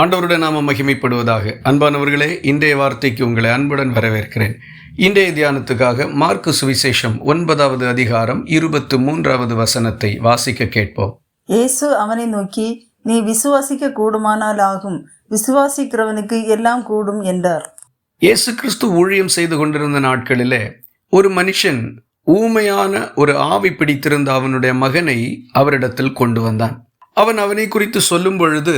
ஆண்டவருடைய நாம மகிமைப்படுவதாக. அன்பானவர்களே இன்றைய வார்த்தைக்கு உங்களை அன்புடன் வரவேற்கிறேன். இன்றைய தியானத்துக்காக மார்க்கு சுவிசேஷம் ஒன்பதாவது அதிகாரம் இருபத்து மூன்றாவது வசனத்தை வாசிக்க கேட்போம். இயேசு அவனை நோக்கி நீ விசுவாசிக்க கூடுமானால் ஆகும். விசுவாசிக்கிறவனுக்கு எல்லாம் கூடும் என்றார். இயேசு கிறிஸ்து ஊழியம் செய்து கொண்டிருந்த நாட்களிலே ஒரு மனுஷன் ஊமையான ஒரு ஆவி பிடித்திருந்த அவனுடைய மகனை அவரிடத்தில் கொண்டு வந்தான். அவன் அவனை குறித்து சொல்லும் பொழுது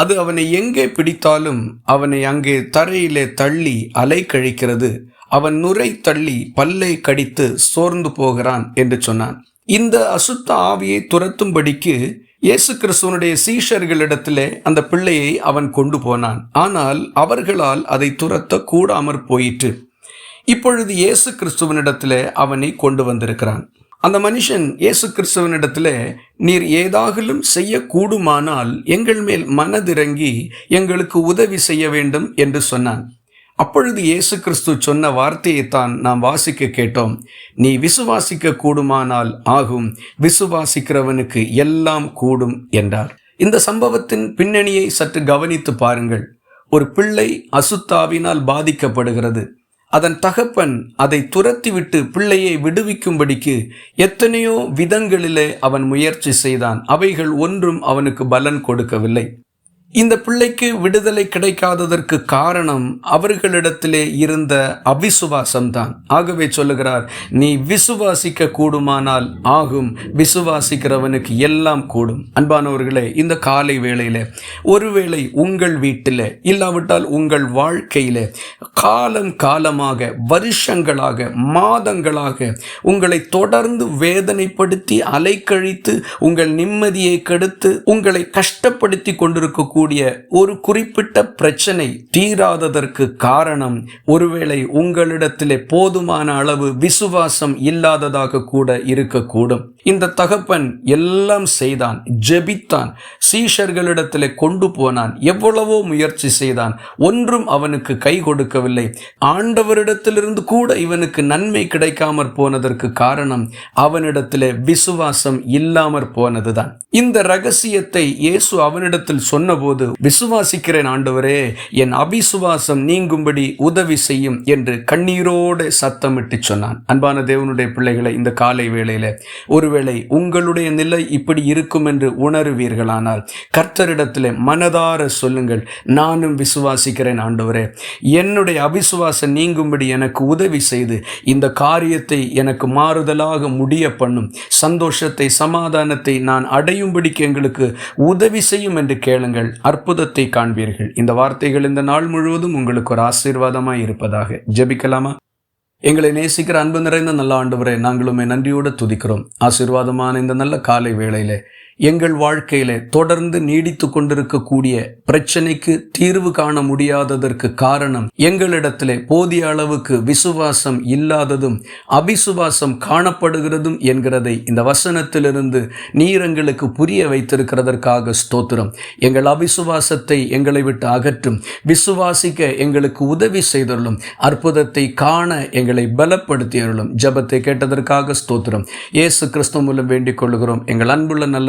அது அவனை எங்கே பிடித்தாலும் அவனை அங்கே தரையிலே தள்ளி அலை கழிக்கிறது. அவன் நுரை தள்ளி பல்லை கடித்து சோர்ந்து போகிறான் என்று சொன்னான். இந்த அசுத்த ஆவியை துரத்தும்படிக்கு இயேசு கிறிஸ்துவனுடைய சீஷர்களிடத்திலே அந்த பிள்ளையை அவன் கொண்டு போனான். ஆனால் அவர்களால் அதை துரத்த கூடாமற் போயிற்று. இப்பொழுது இயேசு கிறிஸ்துவனிடத்திலே அவனை கொண்டு வந்திருக்கிறான். அந்த மனுஷன் இயேசு கிறிஸ்துவனிடத்திலே நீர் ஏதாகிலும் செய்யக்கூடுமானால் எங்கள் மேல் மனதிறங்கி எங்களுக்கு உதவி செய்ய வேண்டும் என்று சொன்னான். அப்பொழுது இயேசு கிறிஸ்து சொன்ன வார்த்தையைத்தான் நாம் வாசிக்க கேட்டோம். நீ விசுவாசிக்க கூடுமானால் ஆகும் விசுவாசிக்கிறவனுக்கு எல்லாம் கூடும் என்றார். இந்த சம்பவத்தின் பின்னணியை சற்று கவனித்து பாருங்கள். ஒரு பிள்ளை அசுத்தாவினால் பாதிக்கப்படுகிறது. அதன் தகப்பன் அதை துரத்திவிட்டு பிள்ளையை விடுவிக்கும்படிக்கு எத்தனையோ விதங்களிலே அவன் முயற்சி செய்தான். அவைகள் ஒன்றும் அவனுக்கு பலன் கொடுக்கவில்லை. இந்த பிள்ளைக்கு விடுதலை கிடைக்காததற்கு காரணம் அவர்களிடத்திலே இருந்த அவிசுவாசம்தான். ஆகவே சொல்லுகிறார் நீ விசுவாசிக்க கூடுமானால் ஆகும் விசுவாசிக்கிறவனுக்கு எல்லாம் கூடும். அன்பானவர்களே இந்த காலை வேளையில் ஒருவேளை உங்கள் வீட்டில் இல்லாவிட்டால் உங்கள் வாழ்க்கையில காலம் காலமாக வருஷங்களாக மாதங்களாக உங்களை தொடர்ந்து வேதனைப்படுத்தி அலைக்கழித்து உங்கள் நிம்மதியை கெடுத்து உங்களை கஷ்டப்படுத்தி கொண்டிருக்க கூடிய ஒரு குறிப்பிட்ட பிரச்சனை தீராததற்கு காரணம் ஒருவேளை உங்களிடத்திலே போதுமான அளவு விசுவாசம் இல்லாததாக கூட இருக்கக்கூடும். இந்த தகப்பன் எல்லாம் செய்தான் ஜெபித்தான் சீஷர்களிடத்திலே கொண்டு போனான் எவ்வளவோ முயற்சி செய்தான் ஒன்றும் அவனுக்கு கை கொடுக்கவில்லை. ஆண்டவரிடத்திலிருந்து கூட இவனுக்கு நன்மை கிடைக்காமற் போனதற்கு காரணம் அவனிடத்தில் விசுவாசம் இல்லாமற் போனதுதான். இந்த ரகசியத்தை இயேசு அவனிடத்தில் சொன்னபோது விசுவாசிக்கிறேன் ஆண்டவரே என் அபிசுவாசம் நீங்கும்படி உதவி செய்யும் என்று கண்ணீரோடு சத்தமிட்டு சொன்னான். அன்பான தேவனுடைய பிள்ளைகளை இந்த காலை வேளையில ஒருவேளை உங்களுடைய நிலை இப்படி இருக்கும் என்று உணருவீர்களானால் கர்த்தரிடத்தில் மனதார சொல்லுங்கள். நானும் விசுவாசிக்கிறேன் ஆண்டவரே. என்னுடைய அவிசுவாசம் நீங்கும்படி எனக்கு உதவி செய்து இந்த காரியத்தை எனக்கு மாறுதலாக முடிய பண்ணும். சந்தோஷத்தை சமாதானத்தை நான் அடையும்படிக்கு எங்களுக்கு உதவி செய்யும் என்று கேளுங்கள். அற்புதத்தை காண்பீர்கள். இந்த வார்த்தைகள் இந்த நாள் முழுவதும் உங்களுக்கு ஒரு ஆசீர்வாதமாக இருப்பதாக ஜெபிக்கலாமா? எங்களை நேசிக்கிற அன்பு நிறைந்த நல்ல ஆண்டவரை நாங்களுமே நன்றியோடு துதிக்கிறோம். ஆசீர்வாதமான இந்த நல்ல காலை வேளையிலே எங்கள் வாழ்க்கையில தொடர்ந்து நீடித்து கொண்டிருக்கக்கூடிய பிரச்சனைக்கு தீர்வு காண முடியாததற்கு காரணம் எங்களிடத்திலே போதிய அளவுக்கு விசுவாசம் இல்லாததும் அபிசுவாசம் காணப்படுகிறதும் என்கிறதை இந்த வசனத்திலிருந்து நீர் எங்களுக்கு புரிய வைத்திருக்கிறதற்காக ஸ்தோத்திரம். எங்கள் அபிசுவாசத்தை எங்களை விட்டு அகற்றும் விசுவாசிக்க எங்களுக்கு உதவி செய்தருளும் அற்புதத்தை காண எங்களை பலப்படுத்தியருளும். ஜபத்தை கேட்டதற்காக ஸ்தோத்திரம். இயேசு கிறிஸ்துவ மூலம் வேண்டிக் கொள்கிறோம். எங்கள் அன்புள்ள நல்ல